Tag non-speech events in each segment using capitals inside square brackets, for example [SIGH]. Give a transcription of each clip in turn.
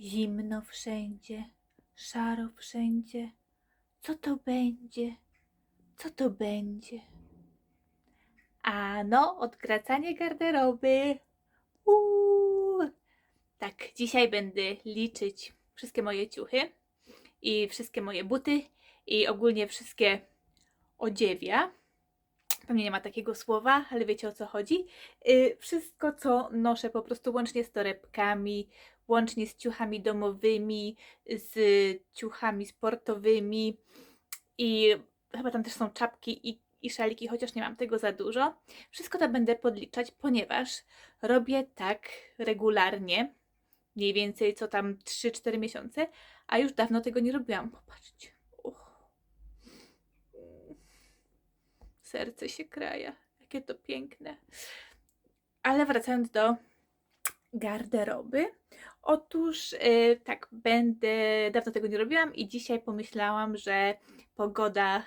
Zimno wszędzie, szaro wszędzie. Co to będzie? Co to będzie? A no, odgracanie garderoby. Uuu. Tak, dzisiaj będę liczyć wszystkie moje ciuchy i wszystkie moje buty i ogólnie wszystkie odziewia. Pewnie nie ma takiego słowa, ale wiecie o co chodzi. Yy, wszystko, co noszę, po prostu łącznie z torebkami, łącznie z ciuchami domowymi, z ciuchami sportowymi i chyba tam też są czapki i, i szaliki, chociaż nie mam tego za dużo. Wszystko to będę podliczać, ponieważ robię tak regularnie, mniej więcej co tam 3-4 miesiące, a już dawno tego nie robiłam. Popatrzcie. Uch. Serce się kraja. Jakie to piękne. Ale wracając do garderoby. Otóż y, tak, będę, dawno tego nie robiłam i dzisiaj pomyślałam, że pogoda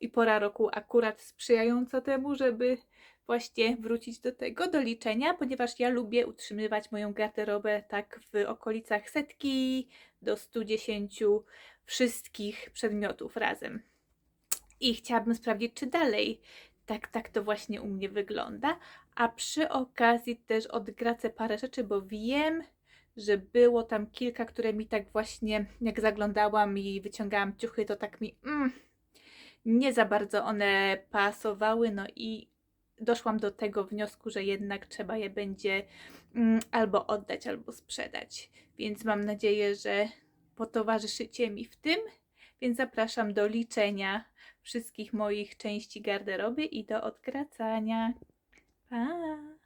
i pora roku akurat sprzyjająca temu, żeby właśnie wrócić do tego, do liczenia, ponieważ ja lubię utrzymywać moją garderobę tak w okolicach setki do 110 wszystkich przedmiotów razem. I chciałabym sprawdzić, czy dalej tak, tak to właśnie u mnie wygląda. A przy okazji też odgracę parę rzeczy, bo wiem, że było tam kilka, które mi tak właśnie, jak zaglądałam i wyciągałam ciuchy, to tak mi mm, nie za bardzo one pasowały. No i doszłam do tego wniosku, że jednak trzeba je będzie mm, albo oddać, albo sprzedać. Więc mam nadzieję, że potowarzyszycie mi w tym. Więc zapraszam do liczenia wszystkich moich części garderoby i do odgracania. Pa!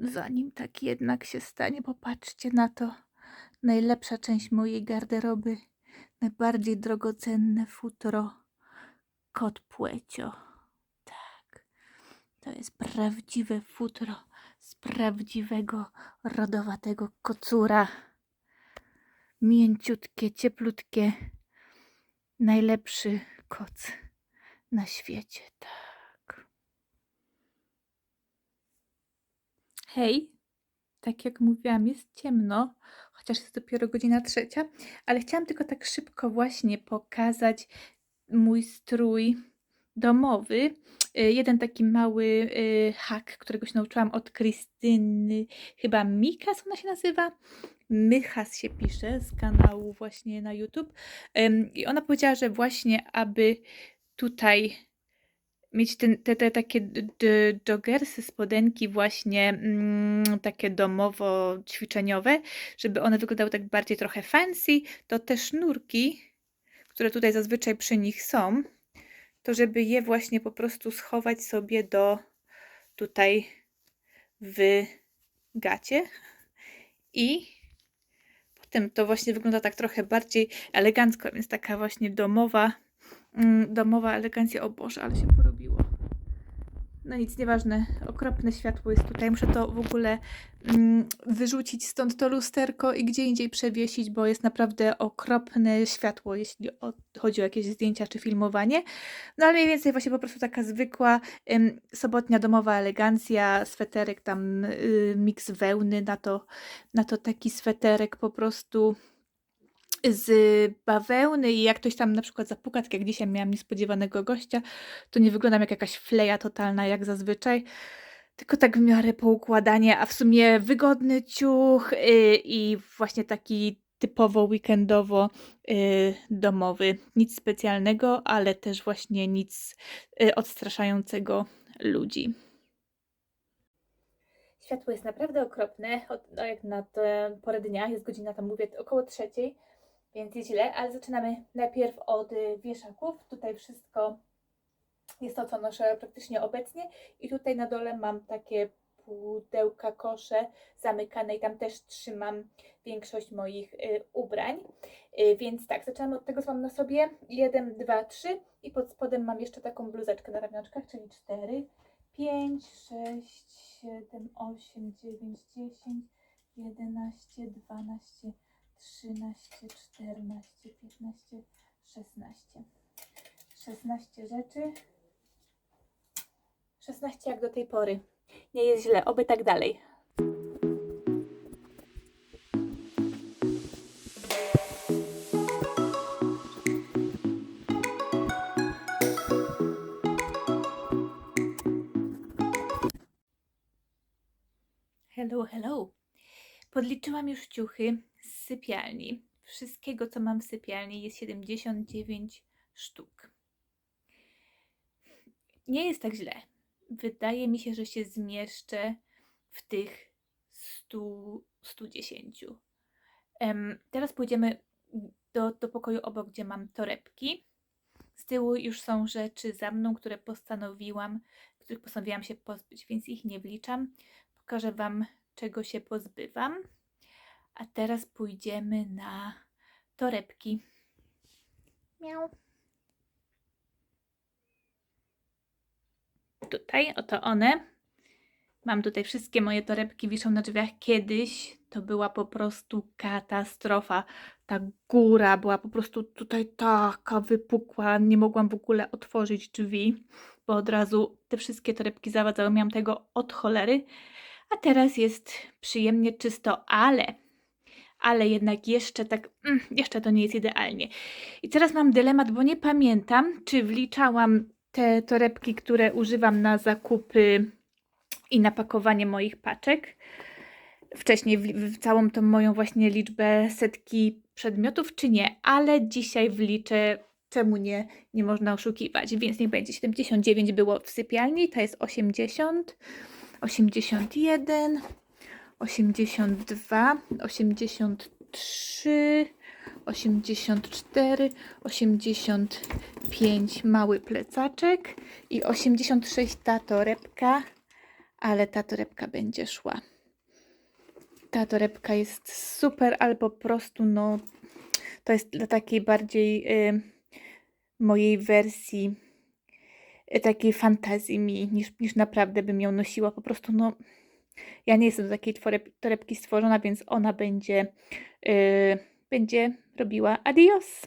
Zanim tak jednak się stanie, popatrzcie na to. Najlepsza część mojej garderoby, najbardziej drogocenne futro. Kot płecio. Tak. To jest prawdziwe futro z prawdziwego, rodowatego kocura. Mięciutkie, cieplutkie. Najlepszy koc na świecie, tak. Hej, tak jak mówiłam, jest ciemno, chociaż jest dopiero godzina trzecia, ale chciałam tylko tak szybko właśnie pokazać mój strój domowy. Y, Jeden taki mały y, hak, którego się nauczyłam od Krystyny, chyba Mikas ona się nazywa. Mychas się pisze z kanału właśnie na YouTube. I ona powiedziała, że właśnie aby tutaj mieć ten, te, te takie joggersy, spodenki właśnie mm, takie domowo ćwiczeniowe, żeby one wyglądały tak bardziej trochę fancy, to te sznurki, które tutaj zazwyczaj przy nich są, to żeby je właśnie po prostu schować sobie do tutaj w gacie i potem to właśnie wygląda tak trochę bardziej elegancko, więc taka właśnie domowa, domowa elegancja. O Boże, ale się porobiło. No nic, nieważne. Okropne światło jest tutaj. Muszę to w ogóle mm, wyrzucić stąd to lusterko i gdzie indziej przewiesić, bo jest naprawdę okropne światło, jeśli chodzi o jakieś zdjęcia czy filmowanie. No ale mniej więcej właśnie po prostu taka zwykła ym, sobotnia domowa elegancja, sweterek tam, y, miks wełny, na to, na to taki sweterek po prostu z bawełny i jak ktoś tam na przykład zapuka, tak jak dzisiaj miałam niespodziewanego gościa, to nie wyglądam jak jakaś fleja totalna jak zazwyczaj, tylko tak w miarę poukładanie, a w sumie wygodny ciuch y, i właśnie taki typowo weekendowo y, domowy. Nic specjalnego, ale też właśnie nic y, odstraszającego ludzi. Światło jest naprawdę okropne, no jak na tę porę dnia, jest godzina tam mówię około trzeciej, więc jest źle, ale zaczynamy najpierw od y, wieszaków. Tutaj wszystko jest to, co noszę praktycznie obecnie i tutaj na dole mam takie pudełka, kosze zamykane i tam też trzymam większość moich y, ubrań. Y, więc tak, zaczynamy od tego, co mam na sobie. 1, 2, 3 i pod spodem mam jeszcze taką bluzeczkę na ramionczkach, czyli 4, 5, 6, 7, 8, 9, 10, 11, 12, 13, 14, 15, 16. 16 rzeczy. 16 jak do tej pory. Nie jest źle, oby tak dalej. Hello, hello. Podliczyłam już ciuchy, sypialni. Wszystkiego, co mam w sypialni, jest 79 sztuk. Nie jest tak źle. Wydaje mi się, że się zmieszczę w tych 100, 110. Em, teraz pójdziemy do, do pokoju obok, gdzie mam torebki. Z tyłu już są rzeczy za mną, które postanowiłam, których postanowiłam się pozbyć, więc ich nie wliczam. Pokażę Wam, czego się pozbywam. A teraz pójdziemy na torebki. Miau. Tutaj, oto one. Mam tutaj wszystkie moje torebki, wiszą na drzwiach. Kiedyś to była po prostu katastrofa. Ta góra była po prostu tutaj taka wypukła. Nie mogłam w ogóle otworzyć drzwi, bo od razu te wszystkie torebki zawadzały. Miałam tego od cholery. A teraz jest przyjemnie czysto, ale ale jednak jeszcze tak, mm, jeszcze to nie jest idealnie. I teraz mam dylemat, bo nie pamiętam, czy wliczałam te torebki, które używam na zakupy i na pakowanie moich paczek. Wcześniej w, w całą tą moją właśnie liczbę setki przedmiotów, czy nie, ale dzisiaj wliczę, czemu nie, nie można oszukiwać, więc niech będzie 79 było w sypialni, to jest 80, 81, 82, 83, 84, 85 mały plecaczek i 86 ta torebka, ale ta torebka będzie szła. Ta torebka jest super, ale po prostu no to jest dla takiej bardziej y, mojej wersji y, takiej fantazji mi, niż, niż naprawdę bym ją nosiła. Po prostu no ja nie jestem do takiej torebki stworzona, więc ona będzie, yy, będzie robiła adios.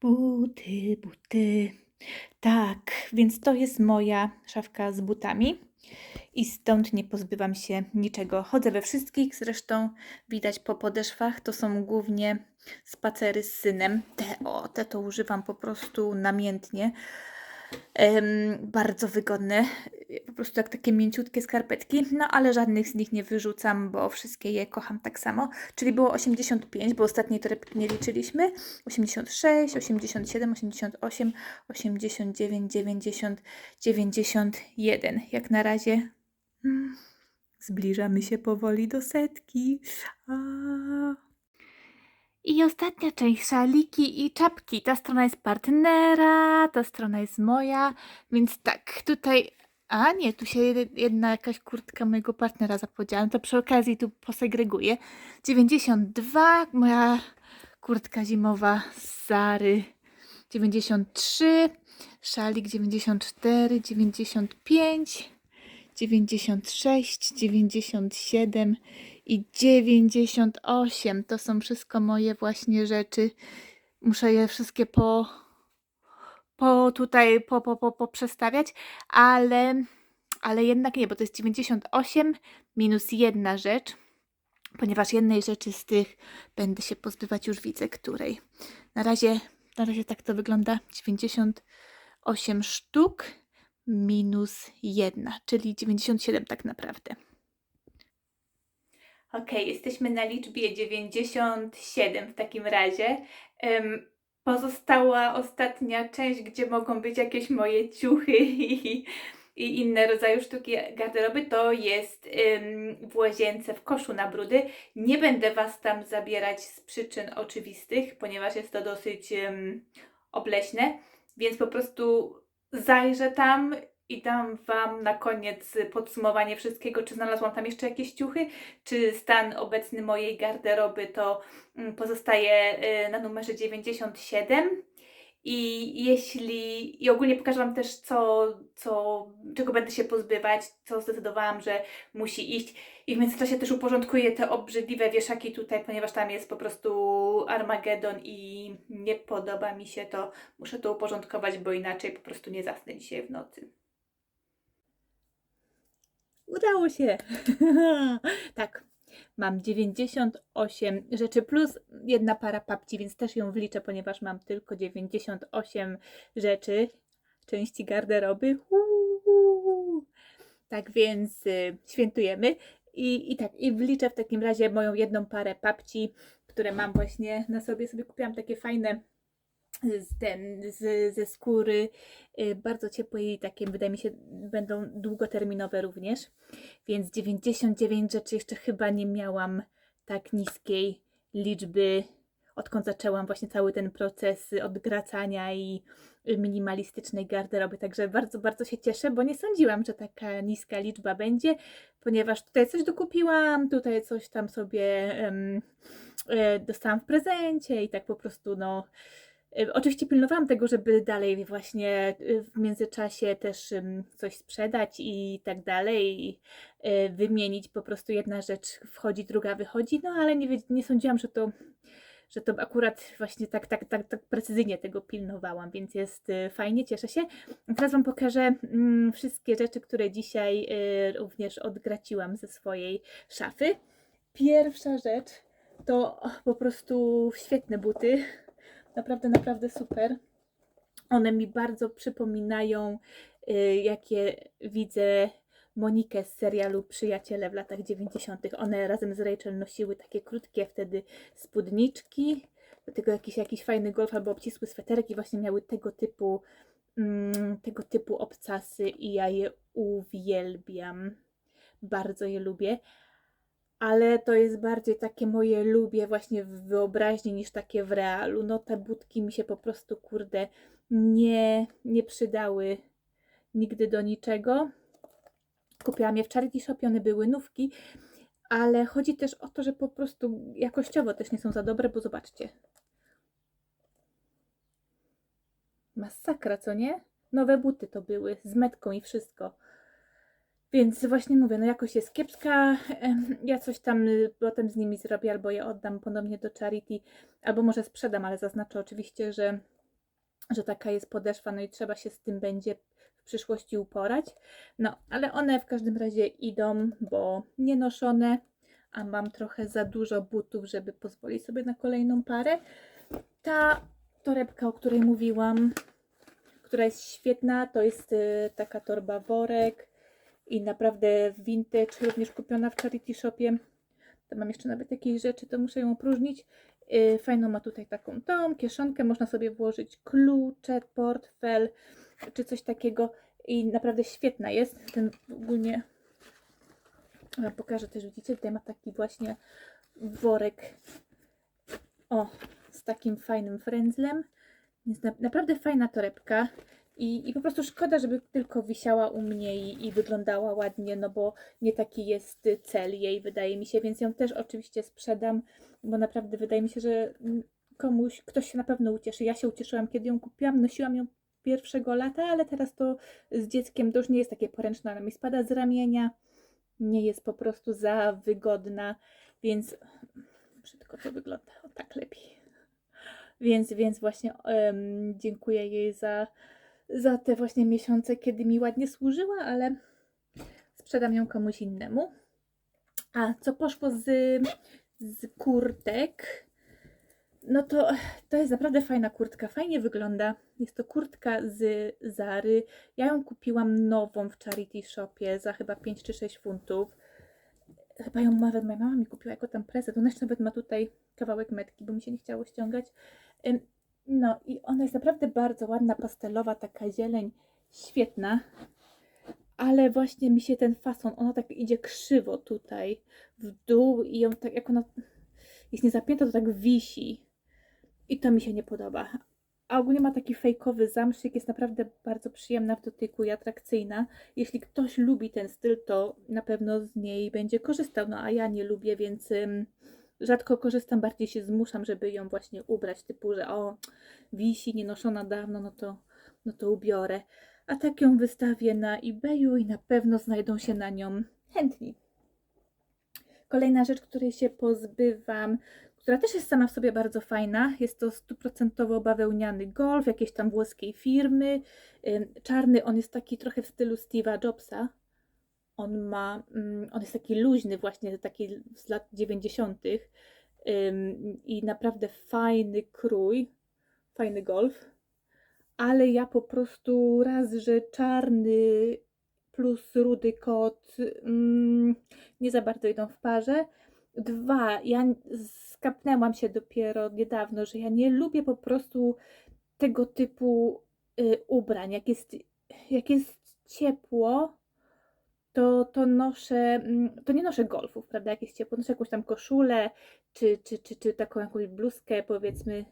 Buty, buty. Tak, więc to jest moja szafka z butami i stąd nie pozbywam się niczego. Chodzę we wszystkich, zresztą widać po podeszwach, to są głównie spacery z synem. Te, o, te to używam po prostu namiętnie. Em, bardzo wygodne, po prostu jak takie mięciutkie skarpetki, no ale żadnych z nich nie wyrzucam, bo wszystkie je kocham tak samo. Czyli było 85, bo ostatniej torebki nie liczyliśmy. 86, 87, 88, 89, 90, 91. Jak na razie mm, zbliżamy się powoli do setki. A... I ostatnia część, szaliki i czapki. Ta strona jest partnera, ta strona jest moja, więc tak, tutaj... A nie, tu się jed- jedna jakaś kurtka mojego partnera zapodziała, no to przy okazji tu posegreguję. 92, moja kurtka zimowa z Zary. 93, szalik 94, 95, 96, 97 i 98. To są wszystko moje właśnie rzeczy. Muszę je wszystkie po, po tutaj po, po, po, po przestawiać, ale, ale jednak nie, bo to jest 98 minus jedna rzecz, ponieważ jednej rzeczy z tych będę się pozbywać, już widzę której. Na razie, na razie tak to wygląda. 98 sztuk minus jedna, czyli 97 tak naprawdę. Ok, jesteśmy na liczbie 97 w takim razie. Em, pozostała ostatnia część, gdzie mogą być jakieś moje ciuchy [LAUGHS] i, i inne rodzaje sztuki garderoby, to jest em, w łazience, w koszu na brudy. Nie będę Was tam zabierać z przyczyn oczywistych, ponieważ jest to dosyć em, obleśne, więc po prostu zajrzę tam i dam Wam na koniec podsumowanie wszystkiego, czy znalazłam tam jeszcze jakieś ciuchy, czy stan obecny mojej garderoby to mm, pozostaje y, na numerze 97. I jeśli, i ogólnie pokażę Wam też, co, co, czego będę się pozbywać, co zdecydowałam, że musi iść. I w międzyczasie też uporządkuję te obrzydliwe wieszaki tutaj, ponieważ tam jest po prostu Armagedon i nie podoba mi się to. Muszę to uporządkować, bo inaczej po prostu nie zasnę dzisiaj w nocy. Udało się! [LAUGHS] tak, mam 98 rzeczy plus jedna para papci, więc też ją wliczę, ponieważ mam tylko 98 rzeczy, części garderoby. Uuu. Tak więc y, świętujemy. I, I tak, i wliczę w takim razie moją jedną parę papci, które mam właśnie na sobie. Sobie kupiłam takie fajne z, ten, z, ze skóry, y, bardzo ciepłe i takie, wydaje mi się, będą długoterminowe również. Więc 99 rzeczy jeszcze chyba nie miałam tak niskiej liczby, odkąd zaczęłam właśnie cały ten proces odgracania i minimalistycznej garderoby. Także bardzo, bardzo się cieszę, bo nie sądziłam, że taka niska liczba będzie, ponieważ tutaj coś dokupiłam, tutaj coś tam sobie e, dostałam w prezencie i tak po prostu no. E, Oczywiście pilnowałam tego, żeby dalej właśnie e, w międzyczasie też coś sprzedać i tak dalej, i e, wymienić. Po prostu jedna rzecz wchodzi, druga wychodzi, no ale nie, nie sądziłam, że to, że to akurat właśnie tak, tak, tak, tak precyzyjnie tego pilnowałam, więc jest fajnie, cieszę się. Teraz Wam pokażę mm, wszystkie rzeczy, które dzisiaj również odgraciłam ze swojej szafy. Pierwsza rzecz to po prostu świetne buty. Naprawdę, naprawdę super. One mi bardzo przypominają, y, jakie widzę Monikę z serialu Przyjaciele w latach 90. One razem z Rachel nosiły takie krótkie wtedy spódniczki, do tego jakiś, jakiś fajny golf albo obcisły sweterek i właśnie miały tego typu, mm, tego typu obcasy i ja je uwielbiam. Bardzo je lubię ale to jest bardziej takie moje lubię właśnie w wyobraźni niż takie w realu. No te budki mi się po prostu, kurde, nie, nie przydały nigdy do niczego. Kupiłam je w Charity Shopie, one były nówki, ale chodzi też o to, że po prostu jakościowo też nie są za dobre, bo zobaczcie. Masakra, co nie? Nowe buty to były, z metką i wszystko. Więc właśnie mówię, no jakość jest kiepska. Ja coś tam y, potem z nimi zrobię, albo je oddam ponownie do charity, albo może sprzedam, ale zaznaczę oczywiście, że, że taka jest podeszwa, no i trzeba się z tym będzie w przyszłości uporać. No, ale one w każdym razie idą, bo nie noszone, a mam trochę za dużo butów, żeby pozwolić sobie na kolejną parę. Ta torebka, o której mówiłam, która jest świetna, to jest y, taka torba worek i naprawdę vintage, również kupiona w charity shopie. Tam mam jeszcze nawet jakieś rzeczy, to muszę ją opróżnić. Yy, Fajną ma tutaj taką tą kieszonkę, można sobie włożyć klucze, portfel czy coś takiego i naprawdę świetna jest. Ten ogólnie Wam pokażę też, widzicie, tutaj ma taki właśnie worek o, z takim fajnym frędzlem. Jest na, naprawdę fajna torebka. I, I po prostu szkoda, żeby tylko wisiała u mnie i, i wyglądała ładnie, no bo nie taki jest cel jej, wydaje mi się, więc ją też oczywiście sprzedam, bo naprawdę wydaje mi się, że komuś, ktoś się na pewno ucieszy. Ja się ucieszyłam, kiedy ją kupiłam, nosiłam ją pierwszego lata, ale teraz to z dzieckiem to już nie jest takie poręczne, ona mi spada z ramienia, nie jest po prostu za wygodna, więc brzydko to wygląda, o tak lepiej. Więc, więc właśnie em, dziękuję jej za, za te właśnie miesiące, kiedy mi ładnie służyła, ale sprzedam ją komuś innemu. A co poszło z, z kurtek? No to, to jest naprawdę fajna kurtka, fajnie wygląda. Jest to kurtka z Zary. Ja ją kupiłam nową w Charity Shopie za chyba 5 czy 6 funtów. Chyba ją nawet moja mama mi kupiła jako tam prezent. Ona jeszcze nawet ma tutaj kawałek metki, bo mi się nie chciało ściągać. No i ona jest naprawdę bardzo ładna, pastelowa, taka zieleń, świetna. Ale właśnie mi się ten fason, ona tak idzie krzywo tutaj w dół i ją tak, jak ona jest niezapięta, to tak wisi. I to mi się nie podoba. A ogólnie ma taki fejkowy zamszyk, jest naprawdę bardzo przyjemna w dotyku i atrakcyjna. Jeśli ktoś lubi ten styl, to na pewno z niej będzie korzystał. No a ja nie lubię, więc ym, rzadko korzystam, bardziej się zmuszam, żeby ją właśnie ubrać. Typu, że o, wisi, nie noszona dawno, no to, no to ubiorę. A tak ją wystawię na eBayu i na pewno znajdą się na nią chętni. Kolejna rzecz, której się pozbywam, która też jest sama w sobie bardzo fajna. Jest to stuprocentowo bawełniany golf jakiejś tam włoskiej firmy. Czarny, on jest taki trochę w stylu Steve'a Jobsa. On ma, mm, on jest taki luźny właśnie, taki z lat 90. Ym, i naprawdę fajny krój, fajny golf. Ale ja po prostu raz, że czarny plus rudy kot mm, nie za bardzo idą w parze. Dwa, ja skapnęłam się dopiero niedawno, że ja nie lubię po prostu tego typu y, ubrań. Jak jest, jak jest ciepło, to, to noszę, mm, to nie noszę golfów, prawda, jak jest ciepło, noszę jakąś tam koszulę, czy, czy, czy, czy taką jakąś bluzkę, powiedzmy,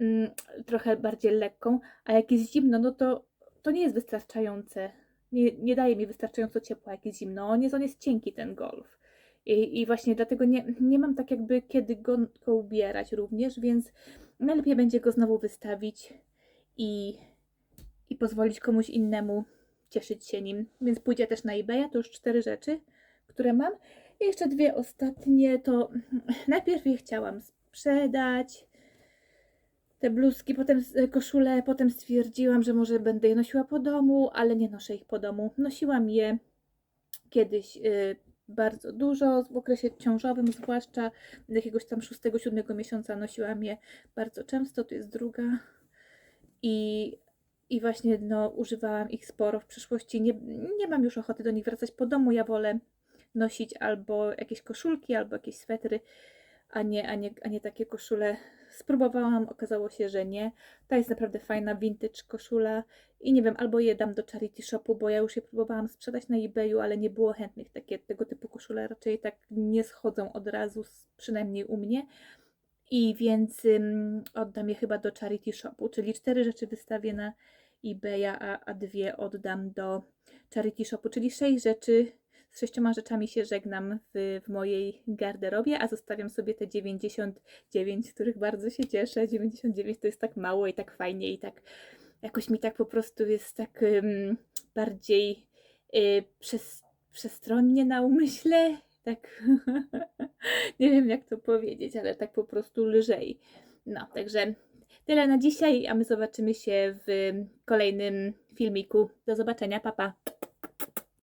mm, trochę bardziej lekką, a jak jest zimno, no to, to nie jest wystarczające, nie, nie daje mi wystarczająco ciepła, jak jest zimno, on jest, on jest cienki, ten golf. I, I właśnie dlatego nie, nie mam tak jakby kiedy go, go ubierać również, więc najlepiej będzie go znowu wystawić i, i pozwolić komuś innemu cieszyć się nim. Więc pójdzie też na eBaya, to już cztery rzeczy, które mam. I jeszcze dwie ostatnie, to [LAUGHS] najpierw je chciałam sprzedać, te bluzki, potem koszule, potem stwierdziłam, że może będę je nosiła po domu, ale nie noszę ich po domu. Nosiłam je kiedyś y, bardzo dużo, w okresie ciążowym zwłaszcza, jakiegoś tam 6-7 miesiąca nosiłam je bardzo często, to jest druga i, i właśnie no, używałam ich sporo w przyszłości. Nie, nie mam już ochoty do nich wracać po domu, ja wolę nosić albo jakieś koszulki, albo jakieś swetry, a nie, a nie, a nie takie koszule. Spróbowałam, okazało się, że nie. Ta jest naprawdę fajna vintage koszula i nie wiem, albo je dam do charity shopu, bo ja już je próbowałam sprzedać na eBayu, ale nie było chętnych. Takie, tego typu koszule raczej tak nie schodzą od razu, przynajmniej u mnie. I więc oddam je chyba do charity shopu, czyli cztery rzeczy wystawię na eBaya, a, a dwie oddam do charity shopu, czyli sześć rzeczy. Z sześcioma rzeczami się żegnam w, w mojej garderobie, a zostawiam sobie te 99, z których bardzo się cieszę. 99 to jest tak mało i tak fajnie i tak jakoś mi tak po prostu jest tak ym, bardziej y, przez, przestronnie na umyśle. Tak, [LAUGHS] nie wiem jak to powiedzieć, ale tak po prostu lżej. No, także tyle na dzisiaj, a my zobaczymy się w kolejnym filmiku. Do zobaczenia, papa. Pa.